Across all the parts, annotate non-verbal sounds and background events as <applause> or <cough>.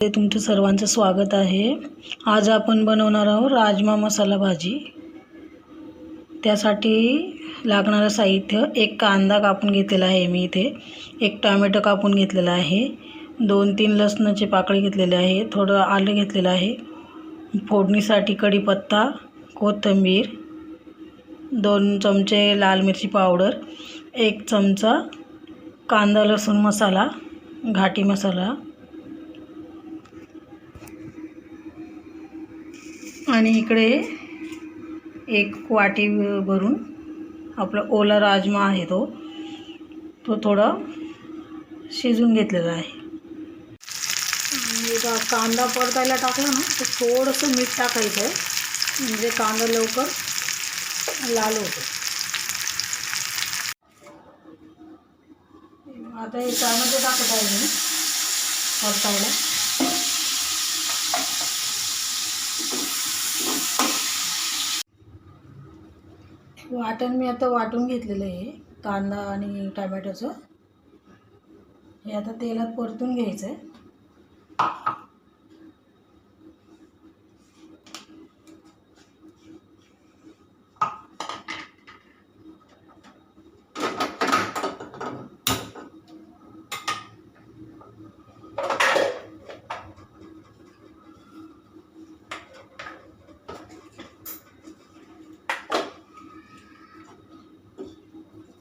तुमचं सर्वांचं स्वागत आहे. आज आपण बनवणार आहोत राजमा मसाला भाजी. त्यासाठी लागणारं साहित्य एक कांदा कापून घेतलेला आहे मी इथे. एक टोमॅटो कापून घेतलेला आहे. दोन तीन लसणाचे पाकळी घेतलेले आहे. थोडं आलं घेतलेलं आहे. फोडणीसाठी कढीपत्ता कोथिंबीर दोन चमचे लाल मिरची पावडर एक चमचा कांदा लसूण मसाला घाटी मसाला आणि इकडे एक वाटी भरून आपला ओला राजमा आहे तो. तो थोडा शिजून घेतलेला आहे. कांदा परतायला टाकला ना तर थोडंसं मीठ टाकायचं आहे. म्हणजे कांदा लवकर लाल होतो. आता हे त्यामध्ये टाकत आहे मी परतायला. वाटण मी आता वाटून घेतलेलं आहे कांदा आणि टमॅटोचं. हे आता तेलात परतून घ्यायचं आहे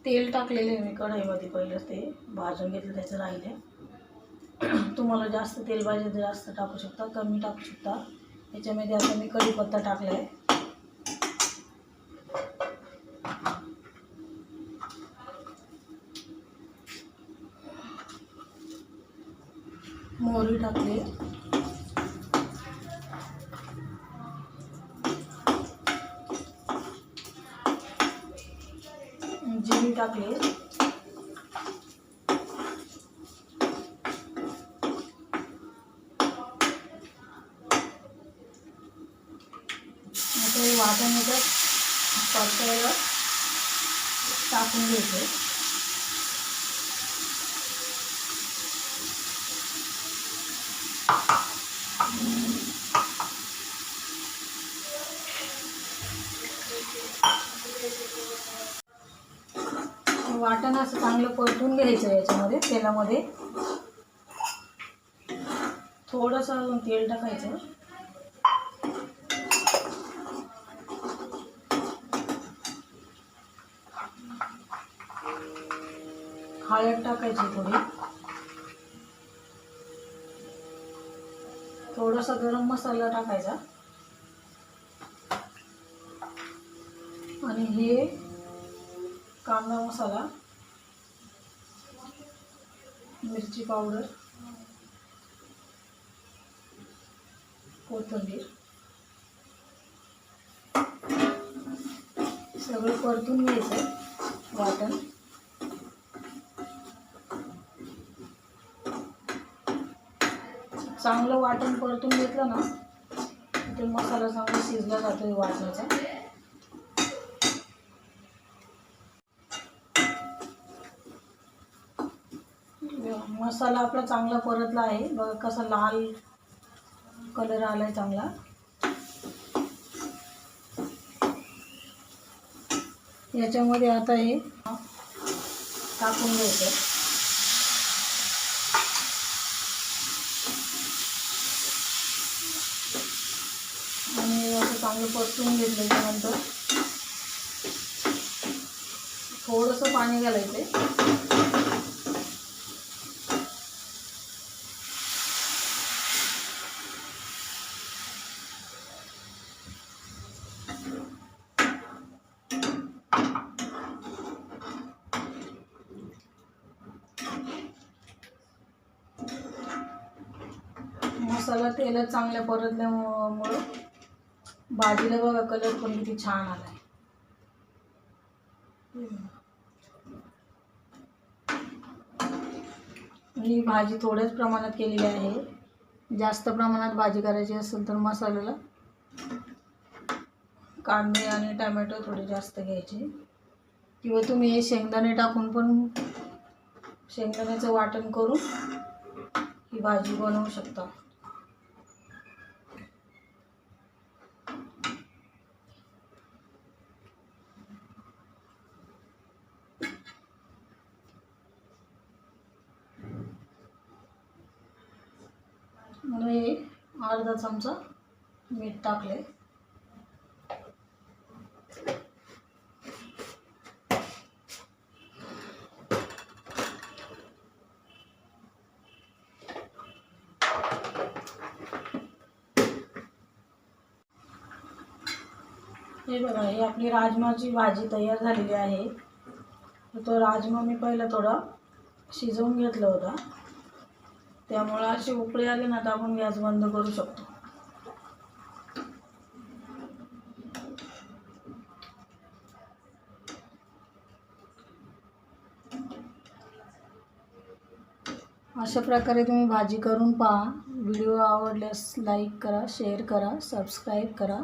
तेल टाकलेले मी कढईमध्ये पहिलं ते भाजून घेतलं त्याचं राहिले <clears throat> तुम्हाला जास्त तेल पाहिजे तर जास्त टाकू शकता कमी टाकू शकता. त्याच्यामध्ये आता मी कढीपत्ता टाकला आहे मोहरी टाकली. जिरी टाकले. आता वाटण याच्यात टाकून घ्यायचं वाटण असं चांगलं परतून घ्यायचं याच्यामध्ये तेलामध्ये. थोडंसं अजून तेल टाकायचं. हळद टाकायची थोडी. थोडासा गरम मसाला टाकायचा. आणि हे कांदा मसाला. मिरची पावडर कोथिंबीर सगळं परतून घ्यायचं वाटण. चांगलं वाटण परतून घेतलं ना ते मसाला चांगला शिजला जातो वाटणाचा मसाला आपला चांगला परतला आहे. बघा कसा लाल कलर आलाय चांगला. याच्यामध्ये आता हे टाकून घ्यायचं. आणि असं चांगलं परतून घेतल्याच्यानंतर थोडंसं पाणी घालायचं मसाला तेलात चांगल्या परतल्यामुळं भाजीला बघा कलर पण किती छान आला आहे भाजी थोड्याच प्रमाणात केलेली आहे. जास्त प्रमाणात भाजी करायची असेल तर मसाल्याला कांदे आणि टमॅटो थोडे जास्त घ्यायचे. किंवा तुम्ही हे शेंगदाणे टाकून पण शेंगदाण्याचं वाटण करून ही भाजी बनवू शकता म्हणून हे अर्धा चमचा मीठ टाकले. हे बघा ही आपली राजमाची भाजी तयार झालेली आहे. तर तो राजमा मी पहिला थोडा शिजवून घेतला होता. त्यामुळं अशी उकळी आली ना तर आपण गॅस बंद करू शकतो. अशा प्रकारे तुम्ही भाजी करून पहा. व्हिडिओ आवडल्यास लाईक करा शेअर करा सबस्क्राईब करा.